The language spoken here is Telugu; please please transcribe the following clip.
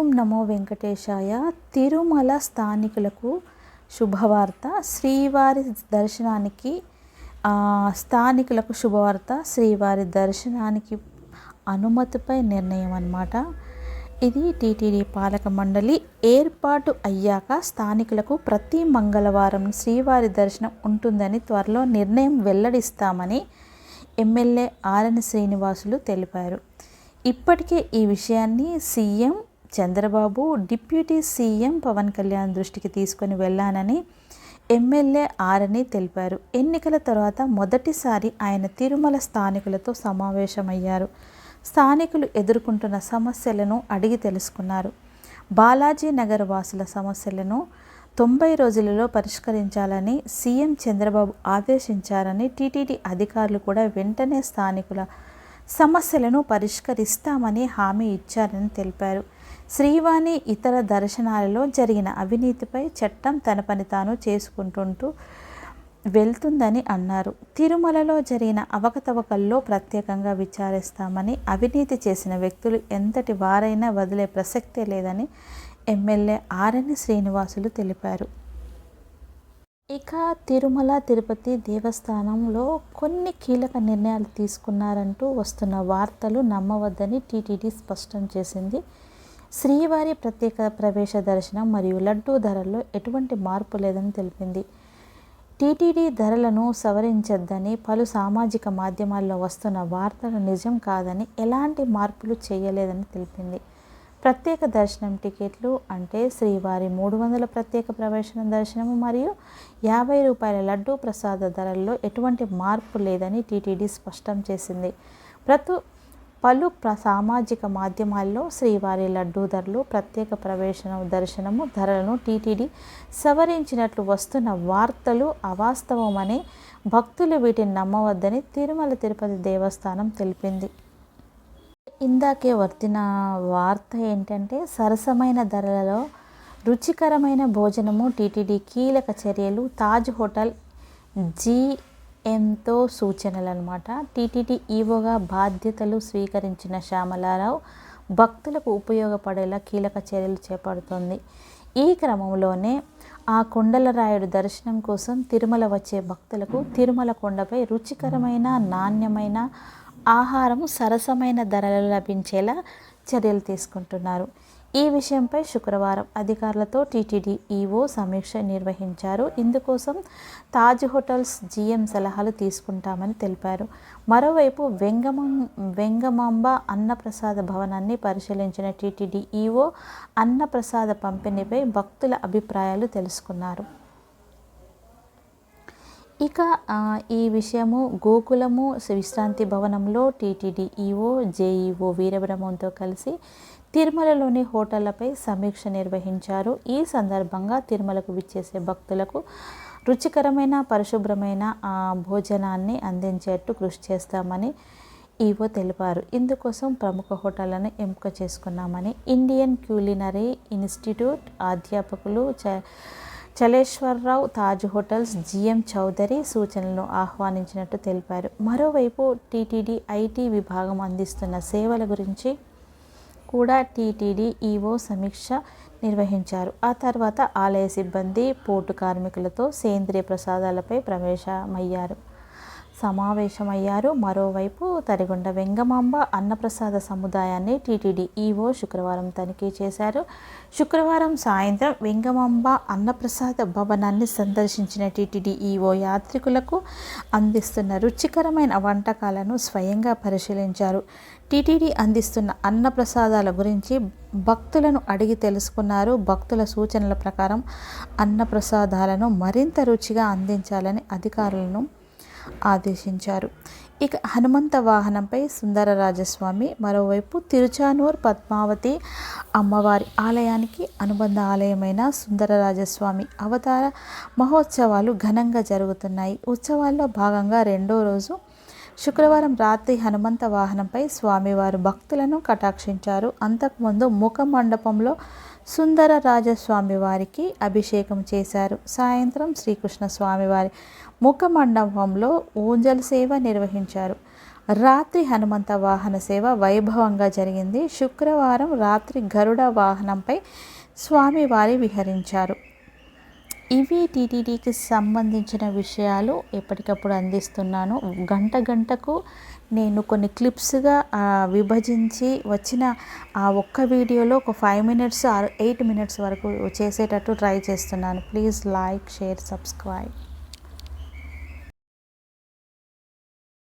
ఓం నమో వెంకటేశాయ. తిరుమల స్థానికులకు శుభవార్త. శ్రీవారి దర్శనానికి స్థానికులకు శుభవార్త. శ్రీవారి దర్శనానికి అనుమతిపై నిర్ణయం అన్నమాట. ఇది టీటీడీ పాలక మండలి. ఏర్పాటు అయ్యాక స్థానికులకు ప్రతి మంగళవారం శ్రీవారి దర్శనం ఉంటుందని త్వరలో నిర్ణయం వెల్లడిస్తామని ఎమ్మెల్యే ఆర్ఎన్ శ్రీనివాసులు తెలిపారు. ఇప్పటికే ఈ విషయాన్ని CM Chandrababu deputy CM Pawan Kalyan దృష్టికి తీసుకొని వెళ్ళానని ఎమ్మెల్యే ఆరని తెలిపారు. ఎన్నికల తర్వాత మొదటిసారి ఆయన తిరుమల స్థానికులతో సమావేశమయ్యారు. స్థానికులు ఎదుర్కొంటున్న సమస్యలను అడిగి తెలుసుకున్నారు. బాలాజీ నగర్ వాసుల సమస్యలను తొంభై రోజులలో పరిష్కరించాలని సీఎం చంద్రబాబు ఆదేశించారని టీటీడీ అధికారులు కూడా వెంటనే స్థానికుల సమస్యలను పరిష్కరిస్తామని హామీ ఇచ్చారని తెలిపారు. శ్రీవాణి ఇతర దర్శనాలలో జరిగిన అవినీతిపై చట్టం తన పని తాను చేసుకుంటుంటూ వెళ్తుందని అన్నారు. తిరుమలలో జరిగిన అవకతవకల్లో ప్రత్యేకంగా విచారిస్తామని అవినీతి చేసిన వ్యక్తులు ఎంతటి వారైనా వదిలే ప్రసక్తే లేదని ఎమ్మెల్యే ఆరణి శ్రీనివాసులు తెలిపారు. ఇక తిరుమల తిరుపతి దేవస్థానంలో కొన్ని కీలక నిర్ణయాలు తీసుకున్నారంటూ వస్తున్న వార్తలు నమ్మవద్దని టీటీడీ స్పష్టం చేసింది. శ్రీవారి ప్రత్యేక ప్రవేశ దర్శనం మరియు లడ్డూ ధరల్లో ఎటువంటి మార్పు లేదని తెలిపింది. టీటీడీ ధరలను సవరించొద్దని పలు సామాజిక మాధ్యమాల్లో వస్తున్న వార్తలు నిజం కాదని ఎలాంటి మార్పులు చేయలేదని తెలిపింది. ప్రత్యేక దర్శనం టికెట్లు అంటే శ్రీవారి మూడు వందల ప్రత్యేక ప్రవేశన దర్శనము మరియు యాభై రూపాయల లడ్డూ ప్రసాద ధరల్లో ఎటువంటి మార్పు లేదని టీటీడీ స్పష్టం చేసింది. ప్రతు పలు ప్ర సామాజిక మాధ్యమాల్లో శ్రీవారి లడ్డూ ధరలు ప్రత్యేక ప్రవేశనం దర్శనము ధరలను టీటీడీ సవరించినట్లు వస్తున్న వార్తలు అవాస్తవమని భక్తులు వీటిని నమ్మవద్దని తిరుమల తిరుపతి దేవస్థానం తెలిపింది. ఇందాకే వర్తిన వార్త ఏంటంటే సరసమైన ధరలలో రుచికరమైన భోజనము టీటీడీ కీలక చర్యలు. తాజ్ హోటల్ జీ ఎంతో సూచనలు అనమాట టీటీడీ ఈవోగా బాధ్యతలు స్వీకరించిన శ్యామలారావు భక్తులకు ఉపయోగపడేలా కీలక చర్యలు చేపడుతోంది. ఈ క్రమంలోనే ఆ కొండలరాయుడు దర్శనం కోసం తిరుమల వచ్చే భక్తులకు తిరుమల కొండపై రుచికరమైన నాణ్యమైన ఆహారం సరసమైన ధరలు లభించేలా చర్యలు తీసుకుంటున్నారు. ఈ విషయంపై శుక్రవారం అధికారులతో టీటీడీ ఈవో సమీక్ష నిర్వహించారు. ఇందుకోసం తాజ్ హోటల్స్ జీఎం సలహాలు తీసుకుంటామని తెలిపారు. మరోవైపు వెంగమం వెంగమాంబ అన్నప్రసాద భవనాన్ని పరిశీలించిన టీటీడీ ఈవో అన్నప్రసాద పంపిణీపై భక్తుల అభిప్రాయాలు తెలుసుకున్నారు. ఇక ఈ విషయము గోకులము విశ్రాంతి భవనంలో టీటీడీ ఈఓ జేఈఓ వీరబ్రహ్మంతో కలిసి తిరుమలలోని హోటళ్ళపై సమీక్ష నిర్వహించారు. ఈ సందర్భంగా తిరుమలకు విచ్చేసే భక్తులకు రుచికరమైన పరిశుభ్రమైన భోజనాన్ని అందించేట్టు కృషి చేస్తామని ఈవో తెలిపారు. ఇందుకోసం ప్రముఖ హోటళ్ళను ఎంపిక చేసుకున్నామని ఇండియన్ క్యూలినరీ ఇన్స్టిట్యూట్ అధ్యాపకులు చ చలేశ్వరరావు తాజ్ హోటల్స్ జిఎం చౌదరి సూచనలను ఆహ్వానించినట్టు తెలిపారు. మరోవైపు టీటీడీ ఐటీ విభాగం అందిస్తున్న సేవల గురించి కూడా టీటీడీ ఈవో సమీక్ష నిర్వహించారు. ఆ తర్వాత ఆలయ సిబ్బంది పోర్టు కార్మికులతో సేంద్రియ ప్రసాదాలపై ప్రవేశమయ్యారు. సమావేశమయ్యారు. మరోవైపు తరిగొండ వెంగమాంబ అన్నప్రసాద సముదాయాన్ని టీటీడీ ఈవో శుక్రవారం తనిఖీ చేశారు. శుక్రవారం సాయంత్రం వెంగమాంబ అన్నప్రసాద భవనాన్ని సందర్శించిన టీటీడీ ఈవో యాత్రికులకు అందిస్తున్న రుచికరమైన వంటకాలను స్వయంగా పరిశీలించారు. టీటీడీ అందిస్తున్న అన్నప్రసాదాల గురించి భక్తులను అడిగి తెలుసుకున్నారు. భక్తుల సూచనల ప్రకారం అన్నప్రసాదాలను మరింత రుచిగా అందించాలని అధికారులను ఆదేశించారు. ఇక హనుమంత వాహనంపై సుందర రాజస్వామి మరోవైపు తిరుచానూర్ పద్మావతి అమ్మవారి ఆలయానికి అనుబంధ ఆలయమైన సుందర రాజస్వామి అవతార మహోత్సవాలు ఘనంగా జరుగుతున్నాయి. ఉత్సవాల్లో భాగంగా రెండో రోజు శుక్రవారం రాత్రి హనుమంత వాహనంపై స్వామివారు భక్తులను కటాక్షించారు. అంతకుముందు ముఖ మండపంలో సుందర రాజస్వామి వారికి అభిషేకం చేశారు. సాయంత్రం శ్రీకృష్ణ స్వామివారి ముఖ మండపంలో ఊంజల్ సేవ నిర్వహించారు. రాత్రి హనుమంత వాహన సేవ వైభవంగా జరిగింది. శుక్రవారం రాత్రి గరుడ వాహనంపై స్వామివారి విహరించారు. ఇవి టీటీడీకి సంబంధించిన విషయాలు ఎప్పటికప్పుడు అందిస్తున్నాను. గంట గంటకు నేను కొన్ని క్లిప్స్గా విభజించి వచ్చిన ఆ ఒక్క వీడియోలో ఒక five minutes or eight minutes వరకు చేసేటట్టు ట్రై చేస్తున్నాను. Please like share subscribe.